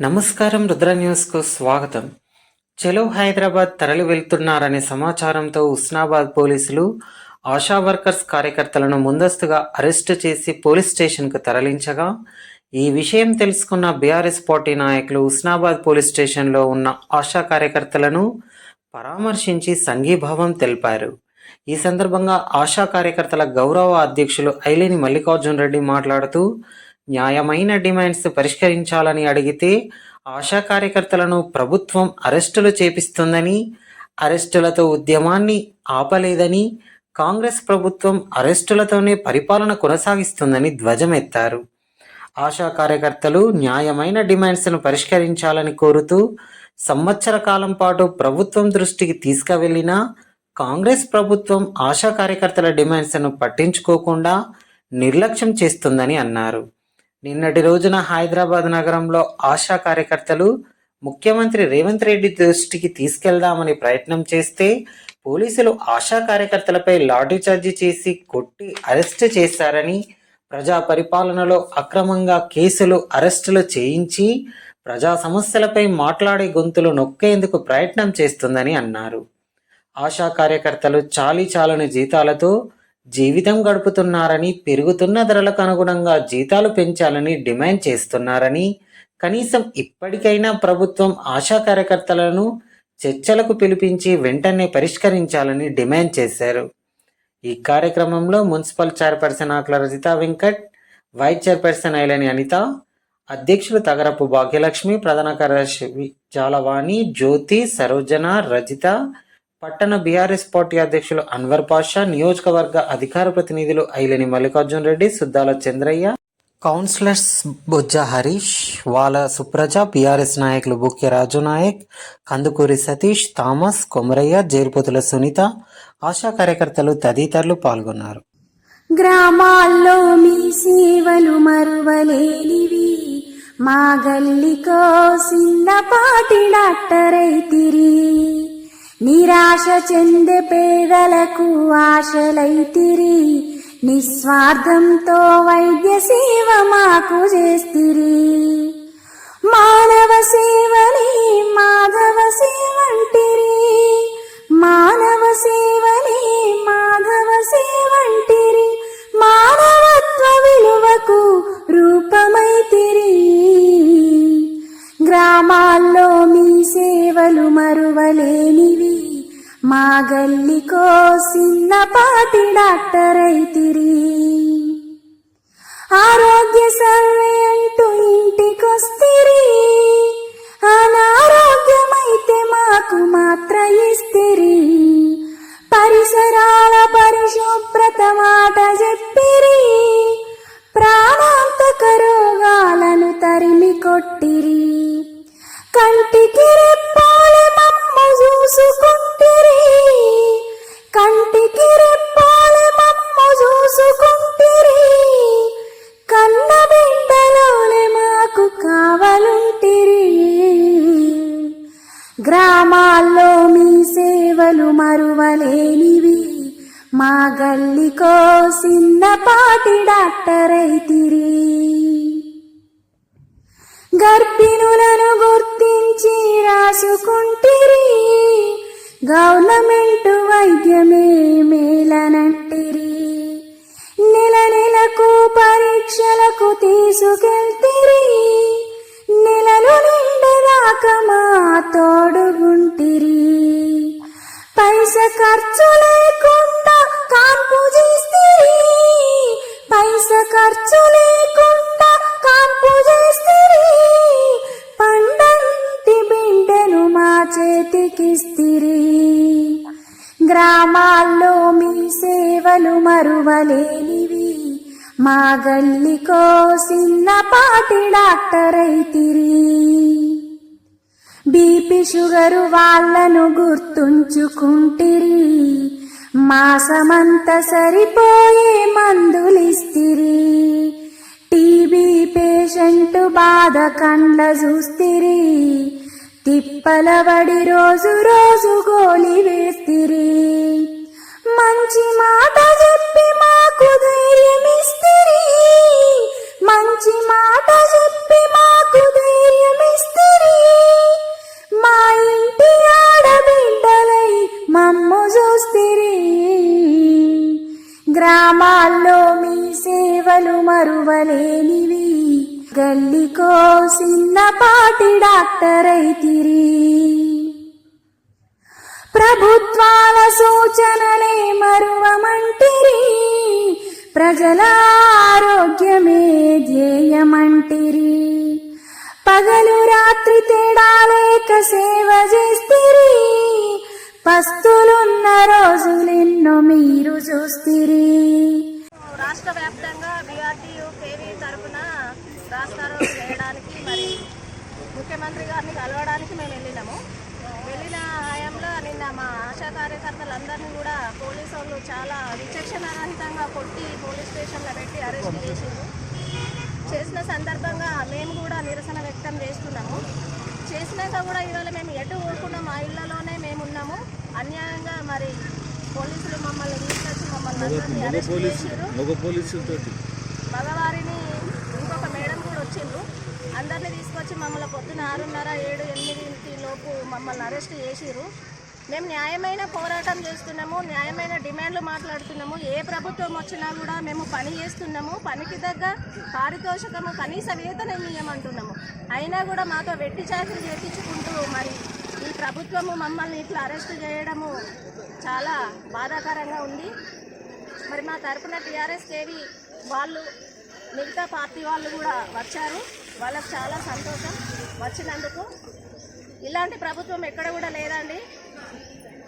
నమస్కారం రుద్ర న్యూస్కు స్వాగతం. చెలో హైదరాబాద్ తరలి వెళ్తున్నారనే సమాచారంతో ఉస్నాబాద్ పోలీసులు ఆశా వర్కర్స్ కార్యకర్తలను ముందస్తుగా అరెస్టు చేసి పోలీస్ స్టేషన్కు తరలించగా ఈ విషయం తెలుసుకున్న బీఆర్ఎస్ పార్టీ నాయకులు ఉస్నాబాద్ పోలీస్ స్టేషన్లో ఉన్న ఆశా కార్యకర్తలను పరామర్శించి సంఘీభావం తెలిపారు. ఈ సందర్భంగా ఆశా కార్యకర్తల గౌరవ అధ్యక్షులు ఐలేని మల్లికార్జున్ రెడ్డి మాట్లాడుతూ న్యాయమైన డిమాండ్స్ పరిష్కరించాలని అడిగితే ఆశా కార్యకర్తలను ప్రభుత్వం అరెస్టులు చేపిస్తుందని అరెస్టులతో ఉద్యమాన్ని ఆపలేదని కాంగ్రెస్ ప్రభుత్వం అరెస్టులతోనే పరిపాలన కొనసాగిస్తుందని ధ్వజమెత్తారు. ఆశా కార్యకర్తలు న్యాయమైన డిమాండ్స్ను పరిష్కరించాలని కోరుతూ సంవత్సర కాలం పాటు ప్రభుత్వం దృష్టికి తీసుకువెళ్ళినా కాంగ్రెస్ ప్రభుత్వం ఆశా కార్యకర్తల డిమాండ్స్ను పట్టించుకోకుండా నిర్లక్ష్యం చేస్తుందని అన్నారు. నిన్నటి రోజున హైదరాబాద్ నగరంలో ఆశా కార్యకర్తలు ముఖ్యమంత్రి రేవంత్ రెడ్డి దృష్టికి తీసుకెళ్దామని ప్రయత్నం చేస్తే పోలీసులు ఆశా కార్యకర్తలపై లాఠీచార్జి చేసి కొట్టి అరెస్ట్ చేశారని ప్రజా పరిపాలనలో అక్రమంగా కేసులు అరెస్టులు చేయించి ప్రజా సమస్యలపై మాట్లాడే గొంతులు నొక్కేందుకు ప్రయత్నం చేస్తుందని అన్నారు. ఆశా కార్యకర్తలు చాలీ చాలని జీతాలతో జీవితం గడుపుతున్నారని పెరుగుతున్న ధరలకు అనుగుణంగా జీతాలు పెంచాలని డిమాండ్ చేస్తున్నారని కనీసం ఇప్పటికైనా ప్రభుత్వం ఆశా కార్యకర్తలను చర్చలకు పిలిపించి వెంటనే పరిష్కరించాలని డిమాండ్ చేశారు. ఈ కార్యక్రమంలో municipal chairperson Akula Rajitha Venkat vice chairperson Ailani Anitha అధ్యక్షులు తగరపు భాగ్యలక్ష్మి ప్రధాన కార్యదర్శి జాలవాణి జ్యోతి సరోజన రజిత పట్టణ బీఆర్ఎస్ పార్టీ అధ్యక్షులు అన్వర్ పాషా నియోజకవర్గ అధికార ప్రతినిధులు ఐలేని మల్లికార్జున్ రెడ్డి సుద్దాల చంద్రయ్య కౌన్సిలర్స్ బొజ్జ హరీష్ వాల సుప్రజ బీఆర్ఎస్ నాయకులు బుక్య రాజు నాయక్ కందుకూరి సతీష్ థామస్ కొమరయ్య జేరుపోతుల సునీత ఆశా కార్యకర్తలు తదితరులు పాల్గొన్నారు. గ్రామాల్లో మీ సేవలు మరువలేనివి. మా గల్లికో సిన్నపాటి డాక్టరైతిరి. నిరాశ చెందే పేదలకు ఆశలైతిరి నిస్వార్థంతో వైద్య సేవ మాకు చేస్తిరి. మానవ సేవని మాధవ సేవంటిరి మానవ సేవని మాధవ సేవంటిరి మానవత్వ విలువకు రూపమైతిరి గ్రామాల్లో మీ సేవలు మరువలేనివి. మా గల్లికో సిన్నపాటి అయితిరి ఆరోగ్య సర్వే అంటూ ఇంటికొస్తిరి. నీకో సిన్నపాటి డాక్టరైతిరి. గర్భిణులను గుర్తించి రాసుకుంటిరి. గవర్నమెంట్ వైద్యమే మేలనంటిరి. నెల నెలకు పరీక్షలకు తీసుకెళ్తిరి. నెలలు గ్రామాల్లో మీ సేవలు మరువలేనివి. మా గల్లికో డాక్టర్ డాక్టరైతిరి. బీపీ షుగరు వాళ్ళను గుర్తుంచుకుంటిరి. మాసమంత సరిపోయే మందులిస్తిరి. టీబీ పేషెంట్ బాధ కండ్ల చూస్తిరి. తిప్పలబడి రోజు రోజు గోలి వేస్తిరి. మంచి మాట చెప్పి మాకు ధైర్యమిస్తిరి. మంచి మాట చెప్పి మాకు ధైర్యమిస్తిరి. మా ఇంటి ఆడబిడ్డలై మమ్ము చూస్తిరి. గ్రామాల్లో మీ సేవలు మరువలేని గల్లికో చిన్నపాటి డాక్టర్ అయితిరి ప్రభుత్వాల సూచనలే మరువమంటిరి. ప్రజల ఆరోగ్యమే ధ్యేయమంటిరి. పగలు రాత్రి తేడా లేక సేవ చేస్తిరి. పస్తులున్న రోజులెన్నో మీరు చూస్తిరి. రాష్ట్ర వ్యాప్తంగా బీఆర్టీయూ కేవీ తరఫున రాస్తారు చేయడానికి మరి ముఖ్యమంత్రి గారిని కలవడానికి మేము వెళ్ళినాము. వెళ్ళిన హయాంలో నిన్న మా ఆశా కార్యకర్తలందరినీ కూడా పోలీసు వాళ్ళు చాలా విచక్షణారహితంగా కొట్టి పోలీస్ స్టేషన్లో పెట్టి అరెస్ట్ చేసింది చేసిన సందర్భంగా మేము కూడా నిరసన వ్యక్తం చేస్తున్నాము. చేసినాక కూడా ఇవాళ మేము ఎటు ఊరుకున్నాం మా ఇళ్ళలోనే మేము ఉన్నాము. అన్యాయంగా మరి పోలీసులు మమ్మల్ని తీసుకొచ్చి మమ్మల్ని మగ పోలీసులతోటి. మగవారిని ఇంకొక మేడం కూడా వచ్చిండ్రు. అందరినీ తీసుకొచ్చి మమ్మల్ని పొద్దున ఆరున్నర ఏడు ఎనిమిదింటి లోపు మమ్మల్ని అరెస్ట్ చేసిర్రు. మేము న్యాయమైన పోరాటం చేస్తున్నాము న్యాయమైన డిమాండ్లు మాట్లాడుతున్నాము. ఏ ప్రభుత్వం వచ్చినా కూడా మేము పని చేస్తున్నాము పనికి తగ్గ పారితోషికము కనీస వేతనం ఇవ్వమంటున్నాము అయినా కూడా మాతో వెట్టి చాకరీ చేయించుకుంటూ మరి ప్రభుత్వము మమ్మల్ని ఇట్లా అరెస్ట్ చేయడము చాలా బాధాకరంగా ఉంది. మరి మా తరఫున టీఆర్ఎస్ కేవి వాళ్ళు మిగతా పార్టీ వాళ్ళు కూడా వచ్చారు. వాళ్ళకు చాలా సంతోషం వచ్చినందుకు. ఇలాంటి ప్రభుత్వం ఎక్కడ కూడా లేదండి.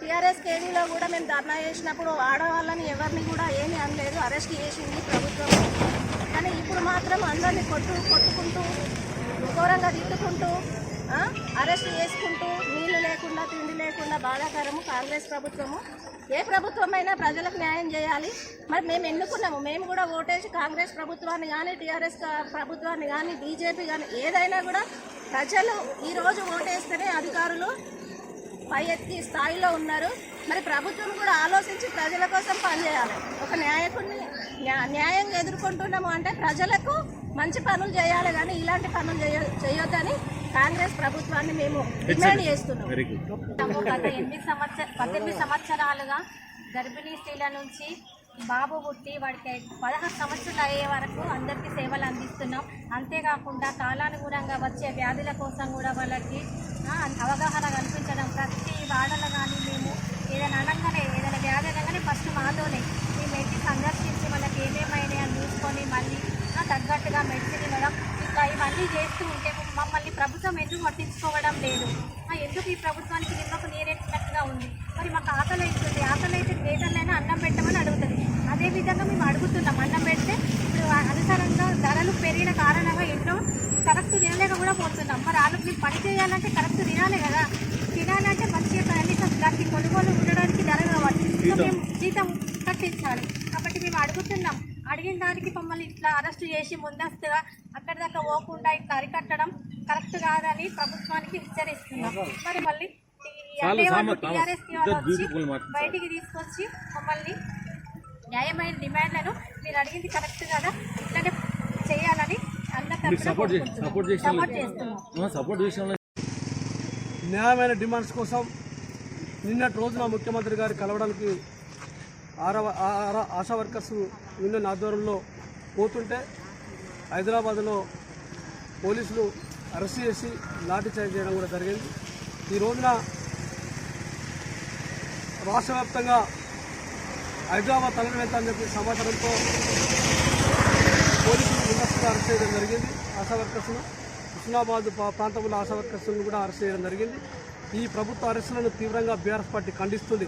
టీఆర్ఎస్ కేవీలో కూడా మేము ధర్నా చేసినప్పుడు ఆడవాళ్ళని ఎవరిని కూడా ఏమీ అనలేదు. అరెస్ట్ చేసింది ప్రభుత్వం. కానీ ఇప్పుడు మాత్రం అందరినీ కొట్టు కొట్టుకుంటూ ఘోరంగా తిట్టుకుంటూ అరెస్ట్ చేసుకుంటూ లేకుండా తిండి లేకుండా బాధాకరము కాంగ్రెస్ ప్రభుత్వము. ఏ ప్రభుత్వమైనా ప్రజలకు న్యాయం చేయాలి. మరి మేము ఎన్నుకున్నాము? మేము కూడా ఓటేసి కాంగ్రెస్ ప్రభుత్వాన్ని కానీ టీఆర్ఎస్ ప్రభుత్వాన్ని కానీ బీజేపీ కానీ ఏదైనా కూడా ప్రజలు ఈరోజు ఓటేస్తేనే అధికారులు పై ఎత్తి స్థాయిలో ఉన్నారు. మరి ప్రభుత్వం కూడా ఆలోచించి ప్రజల కోసం పనిచేయాలి. ఒక న్యాయకుడిని న్యా- న్యాయంగా ఎదుర్కొంటున్నాము అంటే ప్రజలకు మంచి పనులు చేయాలి కానీ ఇలాంటి పనులు చేయ చేయొద్దని కాంగ్రెస్ ప్రభుత్వాన్ని మేము డిమాండ్ చేస్తున్నాం. గత ఎనిమిది సంవత్సర పద్దెనిమిది సంవత్సరాలుగా గర్భిణీ స్త్రీల నుంచి బాబు పుట్టి వాడికి పదహారు సంవత్సరాలు అయ్యే వరకు అందరికీ సేవలు అందిస్తున్నాం. అంతేకాకుండా కాలానుగుణంగా వచ్చే వ్యాధుల కోసం కూడా వాళ్ళకి అవగాహన కల్పించడం. ప్రతి వాడలో కానీ మేము ఏదైనా అనగానే ఏదైనా వ్యాధి అనగానే ఫస్ట్ మాతోనే మేము వెళ్ళి సందర్శించి వాళ్ళకి ఏమేమైనా అని చూసుకొని మళ్ళీ తగ్గట్టుగా మెడిసిన్ ఇవ్వడం. ఇంకా ఇవన్నీ చేస్తూ ఉంటే మమ్మల్ని ప్రభుత్వం ఎందుకు పట్టించుకోవడం లేదు? ఎందుకు ఈ ప్రభుత్వానికి నిమ్మకు నీరెట్టినట్టుగా ఉంది? మరి మాకు ఆకలి అవుతుంది. ఆకలి అయితే పేదలైనా అన్నం పెట్టమని అడుగుతుంది. అదేవిధంగా మేము అడుగుతున్నాం. అన్నం పెడితే ఇప్పుడు అనుసారంగా ధరలు పెరిగిన కారణంగా ఇంట్లో కరెక్ట్ తినలేక కూడా పోతున్నాం. మరి వాళ్ళు మేము పని చేయాలంటే కరెక్ట్ తినాలి కదా. తినాలంటే మంచిగా కనీసం దానికి కొనుగోలు ఉండడానికి ధర కావాలి. మేము జీతం కట్టించాలి. కాబట్టి మేము అడుగుతున్నాం. అడిగిన దానికి మమ్మల్ని ఇట్లా అరెస్ట్ చేసి ముందస్తుగా అక్కడి దాకా పోకుండా ఇట్లా అరికట్టడం కరెక్ట్ కాదని ప్రభుత్వానికి హెచ్చరిస్తున్నాం. మరి మళ్ళీ వచ్చి బయటికి తీసుకొచ్చి మమ్మల్ని న్యాయమైన డిమాండ్లను మీరు అడిగింది కరెక్ట్ కదా? ఇట్లానే చేయాలని న్యాయమైన డిమాండ్స్ కోసం నిన్నటి రోజున ముఖ్యమంత్రి గారు కలవడానికి ఆరవ ఆశా వర్కర్స్ యూనియన్ ఆధ్వర్యంలో పోతుంటే హైదరాబాద్లో పోలీసులు అరెస్ట్ చేసి లాఠీ చార్జ్ చేయడం కూడా జరిగింది. ఈ రోజున రాష్ట్ర వ్యాప్తంగా హైదరాబాద్ తరలివెళ్తా అని చెప్పి సమాచారంతో పోలీసులు ముందస్తుగా అరెస్ట్ చేయడం జరిగింది. ఆశా వర్కర్స్ను హుస్నాబాద్ ప్రాంతంలో ఆశా వర్కర్స్ను కూడా అరెస్ట్ చేయడం జరిగింది. ఈ ప్రభుత్వ అరెస్టులను తీవ్రంగా బీఆర్ఎస్ పార్టీ ఖండిస్తుంది.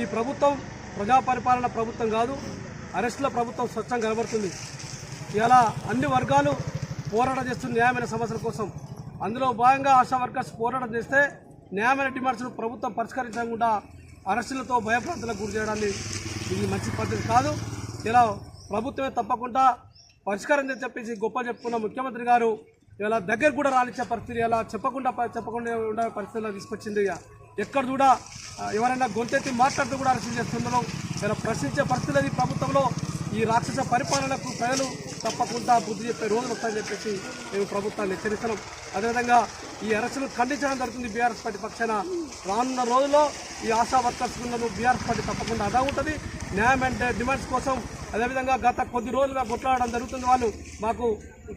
ఈ ప్రభుత్వం ప్రజా పరిపాలన ప్రభుత్వం కాదు అరెస్టుల ప్రభుత్వం స్వచ్ఛంగా కనబడుతుంది. ఇలా అన్ని వర్గాలు పోరాటం చేస్తున్న న్యాయమైన సమస్యల కోసం అందులో భాగంగా ఆశా వర్కర్స్ పోరాటం చేస్తే న్యాయమైన డిమాండ్స్ను ప్రభుత్వం పరిష్కరించకుండా అరెస్టులతో భయప్రాంతాలకు గురి చేయడాన్ని ఇది మంచి పద్ధతి కాదు ఇలా ప్రభుత్వమే తప్పకుండా పరిష్కారం అని చెప్పేసి గొప్ప చెప్పుకున్న ముఖ్యమంత్రి గారు ఇలా దగ్గర కూడా రానిచ్చే పరిస్థితి ఇలా చెప్పకుండా చెప్పకుండా ఉండే పరిస్థితుల్లో తీసుకొచ్చింది ఇక. ఎక్కడ కూడా ఎవరైనా గొంతెత్తి మాట్లాడుతూ కూడా అరెస్ట్ చేస్తున్నారు ఇలా ప్రశ్నించే పరిస్థితులు ప్రభుత్వంలో ఈ రాక్షస పరిపాలనకు ప్రజలు తప్పకుండా బుద్ధి చెప్పే రోజులు వస్తాయని చెప్పేసి మేము ప్రభుత్వాన్ని హెచ్చరిస్తున్నాం. అదేవిధంగా ఈ అరెస్టులు ఖండించడం జరుగుతుంది బీఆర్ఎస్ పార్టీ పక్షాన. రానున్న రోజుల్లో ఈ ఆశా వర్కర్స్ బీఆర్ఎస్ పార్టీ తప్పకుండా అదా ఉంటుంది. న్యాయమైన డిమాండ్స్ కోసం అదేవిధంగా గత కొద్ది రోజులుగా కొట్లాడడం జరుగుతుంది వాళ్ళు. మాకు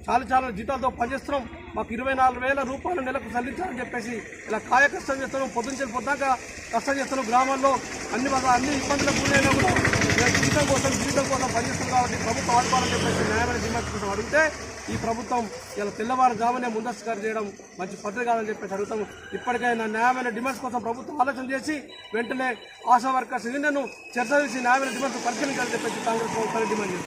చాలా చాలా జీతాలతో పనిచేస్తున్నాం. మాకు ఇరవై నాలుగు వేల రూపాయలు నెలకు చెల్లించాలని చెప్పేసి ఇలా కాయ కష్టం చేస్తున్నాం. పొద్దుంచెల్లి పొద్దాక కష్టం చేస్తున్నాం గ్రామాల్లో. అన్ని అన్ని ఇబ్బందులకు గురైనా కూడా జీతం కోసం జీతం కోసం పనిచేస్తున్నాం కాబట్టి ప్రభుత్వం ఆడుకోవాలని చెప్పేసి న్యాయమైన డిమాండ్ కోసం అడిగితే ఈ ప్రభుత్వం ఇలా తెల్లవారుజామునే ముందస్తు గారు చేయడం మంచి పద్ధతి కాదని చెప్పేసి అడుగుతాం ఇప్పటికైనా న్యాయమైన డిమాండ్స్ కోసం ప్రభుత్వం ఆలోచన చేసి వెంటనే ఆశా వర్కర్స్ యూనియన్ను చర్చ చేసి న్యాయమైన డిమాండ్స్ పరిశీలించాలని చెప్పేసి కాంగ్రెస్ ప్రభుత్వాన్ని డిమాండ్ చేస్తుంది